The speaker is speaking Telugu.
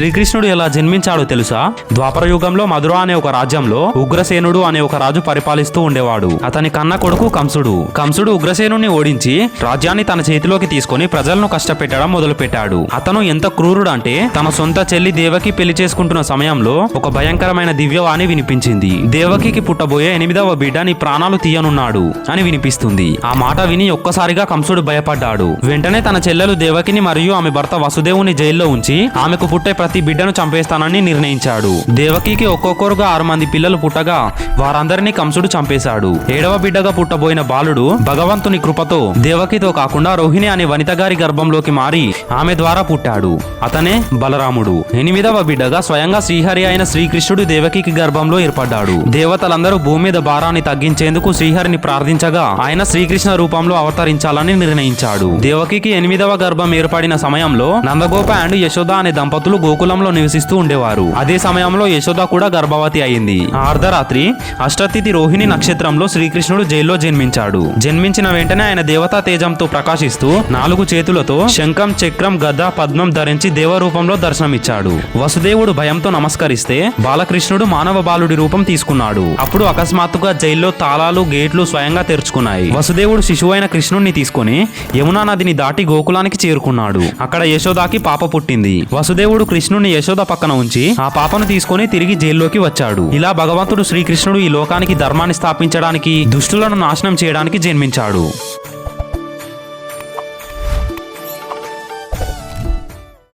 శ్రీకృష్ణుడు ఎలా జన్మించాడో తెలుసా? ద్వాపర యుగంలో మధుర అనే ఒక రాజ్యంలో ఉగ్రసేనుడు అనే ఒక రాజు పరిపాలిస్తూ ఉండేవాడు. అతని కన్న కొడుకు కంసుడు. కంసుడు ఉగ్రసేనుని ఓడించి రాజ్యాన్ని తన చేతిలోకి తీసుకొని ప్రజలను కష్టపెట్టడం మొదలుపెట్టాడు. అతను ఎంత క్రూరుడు అంటే తన సొంత చెల్లి దేవకి పెళ్ళి చేసుకుంటున్న సమయంలో ఒక భయంకరమైన దివ్యవాణి వినిపించింది. దేవకికి పుట్టబోయే ఎనిమిదవ బిడ్డ నీ ప్రాణాలు తీయనున్నాడు అని వినిపిస్తుంది. ఆ మాట విని ఒక్కసారిగా కంసుడు భయపడ్డాడు. వెంటనే తన చెల్లెలు దేవకిని మరియు ఆమె భర్త వసుదేవుని జైల్లో ఉంచి ఆమెకు పుట్టే ప్రతి బిడ్డను చంపేస్తానని నిర్ణయించాడు. దేవకికి ఒక్కొక్కరుగా ఆరు మంది పిల్లలు పుట్టగా వారందరినీ కంసుడు చంపేశాడు. ఏడవ బిడ్డగా పుట్టబోయిన బాలుడు భగవంతుని కృపతో దేవకితో కాకుండా రోహిణి అనే వనిత గారి గర్భంలోకి మారి ఆమె ద్వారా పుట్టాడు. అతనే బలరాముడు. ఎనిమిదవ బిడ్డగా స్వయంగా శ్రీహరి అయిన శ్రీకృష్ణుడు దేవకికి గర్భంలో ఏర్పడ్డాడు. దేవతలందరూ భూమి మీద భారాన్ని తగ్గించేందుకు శ్రీహరిని ప్రార్థించగా ఆయన శ్రీకృష్ణ రూపంలో అవతరించాలని నిర్ణయించాడు. దేవకికి ఎనిమిదవ గర్భం ఏర్పడిన సమయంలో నందగోప అండ్ యశోద అనే దంపతులు గోకులంలో నివసిస్తూ ఉండేవారు. అదే సమయంలో యశోద కూడా గర్భవతి అయింది. ఆ అర్ధరాత్రి అష్టతిథి రోహిణి నక్షత్రంలో శ్రీకృష్ణుడు జైల్లో జన్మించాడు. జన్మించిన వెంటనే ఆయన దేవతా తేజంతో ప్రకాశిస్తూ నాలుగు చేతులతో శంఖం చక్రం గద పద్మం ధరించి దేవరూపంలో దర్శనమిచ్చాడు. వసుదేవుడు భయంతో నమస్కరిస్తే బాలకృష్ణుడు మానవ బాలుడి రూపం తీసుకున్నాడు. అప్పుడు అకస్మాత్తుగా జైల్లో తాళాలు గేట్లు స్వయంగా తెరుచుకున్నాయి. వసుదేవుడు శిశువైన కృష్ణుణ్ణి తీసుకొని యమునా నదిని దాటి గోకులానికి చేరుకున్నాడు. అక్కడ యశోదాకి పాప పుట్టింది. వసుదేవుడు కృష్ణుని యశోద పక్కన ఉంచి ఆ పాపను తీసుకొని తిరిగి జైల్లోకి వచ్చాడు. ఇలా భగవంతుడు శ్రీకృష్ణుడు ఈ లోకానికి ధర్మాన్ని స్థాపించడానికి దుష్టులను నాశనం చేయడానికి జన్మించాడు.